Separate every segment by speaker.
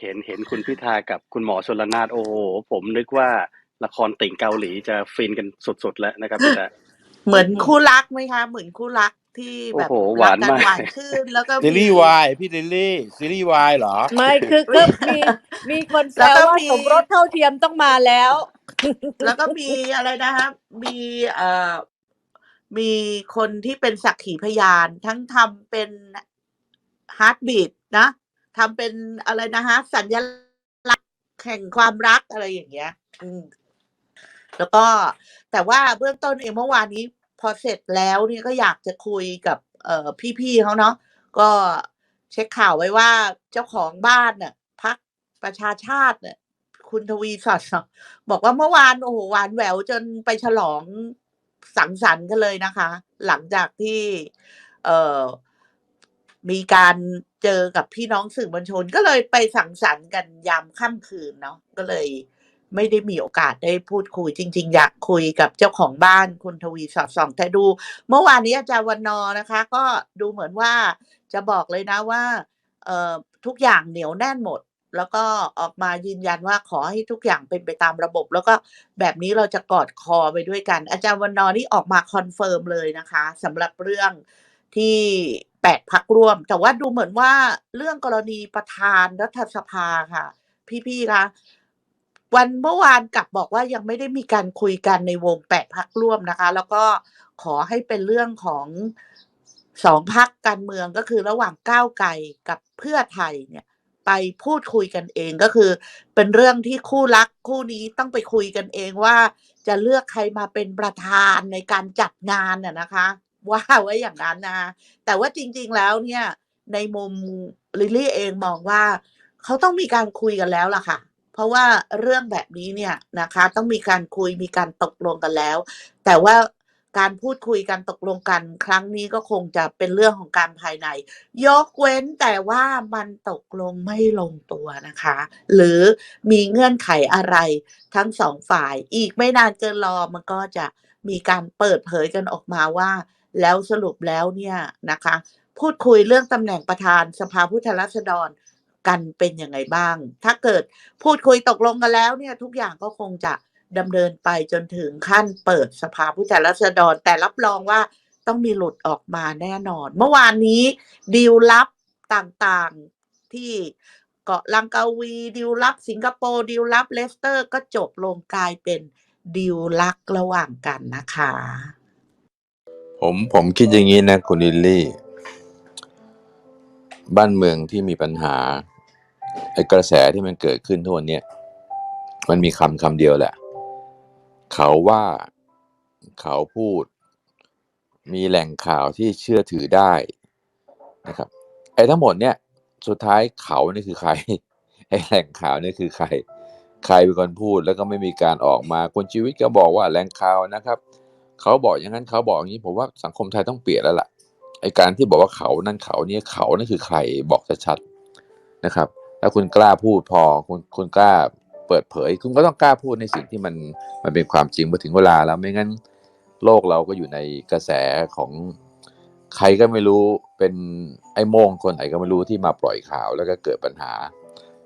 Speaker 1: เห็นเห็นคุณพิธากับคุณหมอชลนาทโอ้โหผมนึกว่าละครติ่งเกาหลีจะฟินกันสุดๆแล้วนะครับพี่ตา
Speaker 2: เหมือนคู่รักไหมคะ เหมือนคู่รักที่แบบ
Speaker 1: โอ้โหหวาน
Speaker 2: รักกั
Speaker 1: มาก
Speaker 2: หวานขึ้นแล้วก็
Speaker 3: ซี
Speaker 2: มี
Speaker 3: รีส์วายพี่ลิลลี่ซีรีส์วายเหรอ
Speaker 4: ไม่คือคือมีมีคนแซ
Speaker 2: แล้ว
Speaker 4: ว
Speaker 2: ก็
Speaker 4: ว่า
Speaker 2: มี
Speaker 4: สมรสเท่าเทียมต้องมาแล้ว
Speaker 2: แล้วก็มีอะไรนะคะมีเอ่อมีคนที่เป็นสักขีพยาน ทั้งทำเป็นฮาร์ดบีดนะ ทำเป็นอะไรนะฮะ สัญลักษณ์แห่งความรักอะไรอย่างเงี้ย อืม แล้วก็แต่ว่าเบื้องต้นเองเมื่อวานนี้พอเสร็จแล้วเนี่ยก็อยากจะคุยกับ เอ่อพี่ๆเขาเนาะก็เช็คข่าวไว้ว่าเจ้าของบ้านเนี่ยพักประชาชาติเนี่ยคุณทวีศักดิ์เนาะบอกว่าเมื่อวานโอ้โหหวานแหววจนไปฉลองสังสรรค์กันเลยนะคะ หลังจากที่ เอ่อ มีการเจอกับพี่น้องสื่อมวลชน ก็เลยไปสังสรรค์กันยามค่ำคืนเนาะก็เลยไม่ได้มีโอกาสได้พูดคุยจริง ๆ อยากคุยกับเจ้าของบ้านคุณทวีสอดส่อง แต่ดู เมื่อวานนี้อาจารย์วันนอร์นะคะ ก็ดูเหมือนว่าจะบอกเลยนะว่าเอ่อทุกอย่างเหนียวแน่นหมด แล้วก็ออกมายืนยันว่าขอให้ทุกอย่างเป็นไปตามระบบ แล้วก็แบบนี้เราจะกอดคอไปด้วยกัน อาจารย์วันนอร์นี่ออกมาคอนเฟิร์มเลยนะคะสำหรับเรื่องที่ แปดพักร่วม แต่ว่าดูเหมือนว่าเรื่องกรณีประธานรัฐสภาค่ะ พี่ๆคะวันเมื่อวานกลับบอกว่ายังไม่ได้มีการคุยกันในวงแปดพักร่วมนะคะ แล้วก็ขอให้เป็นเรื่องของสองพักการเมืองก็คือระหว่างก้าวไกลกับเพื่อไทยเนี่ย ไปพูดคุยกันเองก็คือ เป็นเรื่องที่คู่รักคู่นี้ต้องไปคุยกันเองว่า จะเลือกใครมาเป็นประธานในการจัดงานน่ะนะคะ ว่าไว้อย่างนั้นนะแต่ว่าจริง ๆแล้วเนี่ย ในมุมลิลลี่เองมองว่า เขาต้องมีการคุยกันแล้วล่ะค่ะ เพราะว่าเรื่องแบบนี้เนี่ยนะคะ ต้องมีการคุยมีการตกลงกันแล้ว แต่ว่า การพูดคุยกันตกลงกันครั้งนี้ก็คงจะเป็นเรื่องของการภายใน ยกเว้นแต่ว่ามันตกลงไม่ลงตัวนะคะ หรือมีเงื่อนไขอะไรทั้งสองฝ่ายอีกไม่นานเกินรอมันก็จะมีการเปิดเผยกันออกมาว่า แล้วสรุปแล้วเนี่ยนะคะ พูดคุยเรื่องตำแหน่งประธานสภาผู้แทนราษฎรกันเป็นยังไงบ้าง ถ้าเกิดพูดคุยตกลงกันแล้วเนี่ยทุกอย่างก็คงจะ ดำเนินไปจนถึงขั้นเปิดสภาผู้แทนราษฎร แต่รับรองว่าต้องมีหลุดออกมาแน่นอน เมื่อวานนี้ดีลลับต่างๆที่เกาะลังกาวีดีลลับสิงคโปร์ดีลลับเลสเตอร์ ก็จบลงกลายเป็นดีลลักระหว่างกันนะคะ
Speaker 3: ผมผมคิดอย่างนี้นะคุณลิลลี่ บ้านเมืองที่มีปัญหาไอ้กระแสที่มันเกิดขึ้นทุกวันนี้มันมีคำคำเดียวแหละ เขาว่า เขาพูด มีแหล่งข่าวที่เชื่อถือได้นะครับ ไอ้ทั้งหมดเนี่ย สุดท้ายเขานี่คือใคร ไอ้แหล่งข่าวนี่คือใคร ใครเป็นคนพูดแล้วก็ไม่มีการออกมาคุณชีวิตก็บอกว่าแหล่งข่าวนะครับ เขาบอกอย่างนั้นเขาบอกอย่างนี้ ผมว่าสังคมไทยต้องเปลี่ยนแล้วล่ะ ไอ้การที่บอกว่าเขานั่นเขาเนี่ยเขานั่นคือใครบอกชัดๆนะครับ ถ้าคุณกล้าพูดพอ คุณคุณกล้า เปิดเผย คุณก็ต้องกล้าพูดในสิ่งที่มันมันเป็นความจริงพอถึงเวลาแล้วไม่งั้นโลกเราก็อยู่ในกระแสของใครก็ไม่รู้เป็นไอ้โมงคนไหนก็ไม่รู้ที่มาปล่อยข่าวแล้วก็เกิดปัญหา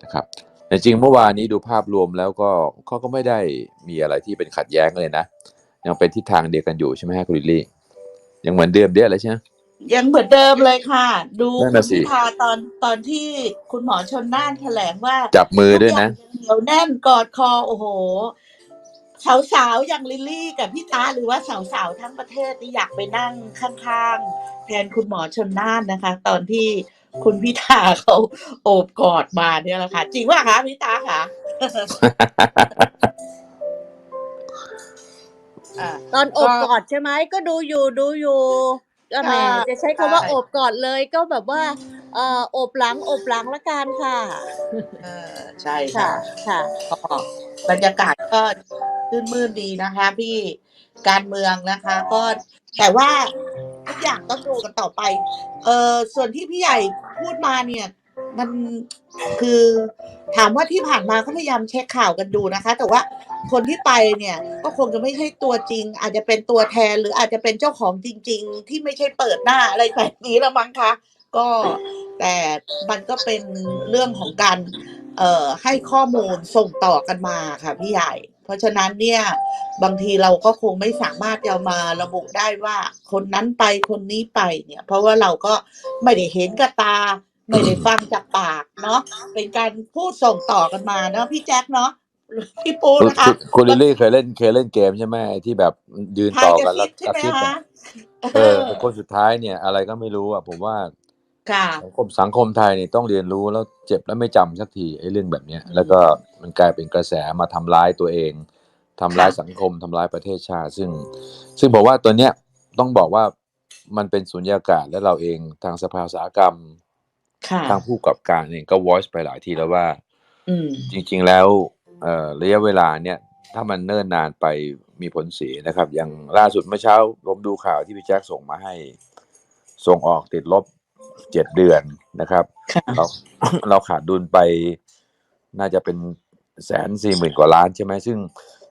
Speaker 3: นะครับแต่จริงเมื่อวานนี้ดูภาพรวมแล้วก็เขาก็ไม่ได้มีอะไรที่เป็นขัดแย้งเลยนะ ยังเป็นทิศทางเดียวกันอยู่ใช่ไหมฮะคุณลิลลี่ยังเหมือนเดิมเดียเลยใช่ไหม
Speaker 2: ยังเหมือนเดิมเลยค่ะ ดู
Speaker 3: นั่น
Speaker 2: คุ
Speaker 3: น่ะ
Speaker 2: ณ
Speaker 3: สิ
Speaker 2: พิธาตอนตอนที่คุณหมอชนน่านแถลงว่า
Speaker 3: จับมือด้วยนะ
Speaker 2: ทุกอย่างยังเหนียวแน่นกอดคอโอ้โห สาวๆอย่างลิลลี่กับพี่ตาหรือว่าสาวๆทั้งประเทศนี่อยากไปนั่งข้างๆ แทนคุณหมอชนน่านนะคะ ตอนที่คุณพิธาเขาโอบกอดมาเนี่ยแหละค่ะ จริงว่าคะพี่ตาคะอ่า
Speaker 4: ตอนโอบกอดใช่ไหมก็ดูอยู่ดูอยู่ ก็แหม
Speaker 2: ใช่
Speaker 4: จะใช้คำว่า
Speaker 2: ใช่
Speaker 4: โอบกอดเลยก็แบบว่าเอ่อโอบหลังโอบหลังละกันค่ะ
Speaker 2: เออใช่
Speaker 4: ค่ะ
Speaker 2: ค่ะ
Speaker 4: ค่ะ
Speaker 2: ก็บรรยากาศก็ชื่นมื่นดีนะคะ พี่การเมืองนะคะ ก็แต่ว่าทุกอย่างต้องดูกันต่อไป เออส่วนที่พี่ใหญ่พูดมาเนี่ย มันคือถามว่าที่ผ่านมาก็พยายามเช็คข่าวกันดูนะคะ แต่ว่าคนที่ไปเนี่ยก็คงจะไม่ใช่ตัวจริง อาจจะเป็นตัวแทนหรืออาจจะเป็นเจ้าของจริง ๆ ที่ไม่ใช่เปิดหน้าอะไรแบบนี้แล้วมั้งคะก็แต่มันก็เป็นเรื่องของการเอ่อให้ข้อมูลส่งต่อกันมาค่ะพี่ใหญ่ เพราะฉะนั้นเนี่ยบางทีเราก็คงไม่สามารถจะมาระบุได้ว่าคนนั้นไปคนนี้ไปเนี่ย เพราะว่าเราก็ไม่ได้เห็นกับตา ไม่ได้ฟังจากปากเนาะเป็นการพูดส่งต่อกันมาเนาะพี่แจ็คเนาะพี่ปู
Speaker 3: คุณ
Speaker 2: นะคะ
Speaker 3: คุณคุณลิลลี่เคยเล่นเคยเล่นเกมใช่ไหมที่แบบยืน
Speaker 2: ทาย
Speaker 3: ต่อก
Speaker 2: ระ
Speaker 3: กันแล้
Speaker 2: ซิ
Speaker 3: ว
Speaker 2: บใช่ไหม
Speaker 3: กระซิบ
Speaker 2: คะ
Speaker 3: อะเออคนสุดท้ายเนี่ยอะไรก็ไม่รู้อะผมว่า
Speaker 2: ค่ะ
Speaker 3: สังคมสังคมไทยเนี่ยต้องเรียนรู้แล้วเจ็บแล้วไม่จำสักทีไอ้เรื่องแบบเนี้ย
Speaker 2: อืม
Speaker 3: แล้วก็มันกลายเป็นกระแสมาทำร้ายตัวเองทำร้าย
Speaker 2: ค่ะ
Speaker 3: สังคมทำร้ายประเทศชาติ ซึ่ง ซึ่งบอกว่าตัวเนี้ยต้องบอกว่ามันเป็นสุญญากาศและเราเองทางสภาอุตสาหกรรม
Speaker 2: ค่ะ
Speaker 3: ทางผู้ประกอบการเองก็ voice ไปหลายทีแล้วว่า
Speaker 2: อืม
Speaker 3: จริง ๆ แล้วเอ่อระยะเวลาเนี่ยถ้ามันเนิ่นนานไปมีผลเสียนะครับ อย่างล่าสุดเมื่อเช้าผมดูข่าวที่พี่แจ็คส่งมาให้ ส่งออกติดลบเจ็ดเดือนนะครับ
Speaker 2: ค่ะ
Speaker 3: เราเราขาดดุลไปน่าจะเป็นแสนสี่หมื่นกว่าล้านใช่ไหมซึ่ง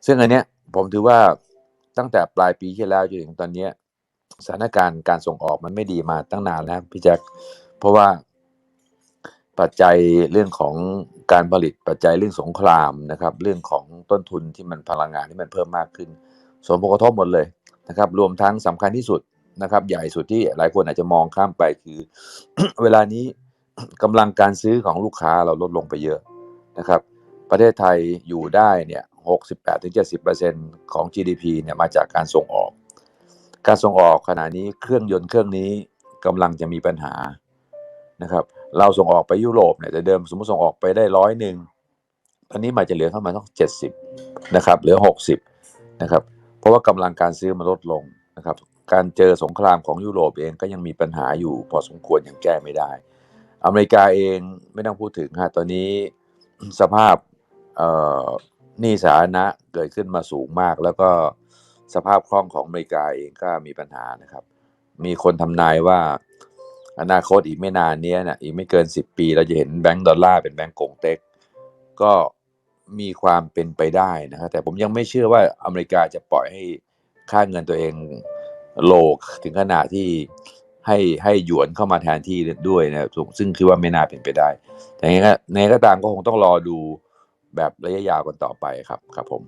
Speaker 3: ซึ่งอันเนี้ยผมถือว่าตั้งแต่ปลายปีที่แล้วจนถึงตอนเนี้ยสถานการณ์การส่งออกมันไม่ดีมาตั้งนานแล้วพี่แจ็คเพราะว่า ปัจจัยเรื่องของการผลิตปัจจัยเรื่องสงครามนะครับ เรื่องของต้นทุนที่มันพลังงานที่มันเพิ่มมากขึ้นส่งผลกระทบหมดเลยนะครับ รวมทั้งสำคัญที่สุดนะครับ ใหญ่สุดที่หลายคนอาจจะมองข้ามไปคือ เวลานี้กำลังการซื้อของลูกค้าเราลดลงไปเยอะนะครับ ประเทศไทยอยู่ได้เนี่ย68-70%ของ GDP เนี่ยมาจากการส่งออก การส่งออกขณะนี้เครื่องยนต์เครื่องนี้กำลังจะมีปัญหา นะครับ เราส่งออกไปยุโรปเนี่ยแต่เดิมสมมติส่งออกไปได้ร้อยหนึ่งตอนนี้มันจะเหลือเข้ามาต้องเจ็ดสิบนะครับเหลือหกสิบนะครับ เพราะว่ากำลังการซื้อมันลดลงนะครับ การเจอสงครามของยุโรปเองก็ยังมีปัญหาอยู่พอสมควรยังแก้ไม่ได้ อเมริกาเองไม่ต้องพูดถึงฮะตอนนี้สภาพหนี้สาธารณะเกิดขึ้นมาสูงมาก แล้วก็สภาพคล่องของอเมริกาเองก็มีปัญหานะครับ มีคนทำนายว่า อนาคตอีกไม่นานเนี้ยนะอีกไม่เกิน 10 ปี เราจะเห็นแบงก์ดอลลาร์เป็นแบงก์กงเต็ก ก็มีความเป็นไปได้นะครับแต่ผมยังไม่เชื่อว่าอเมริกาจะปล่อยให้ค่าเงินตัวเองโลกถึงขนาดที่ให้ให้หยวนเข้ามาแทนที่ด้วยนะซึ่งคือว่าไม่น่าเป็นไปได้ แต่ยังไงก็ในก็ตามก็คงต้องรอดูแบบระยะยาวกันต่อไปครับครับผม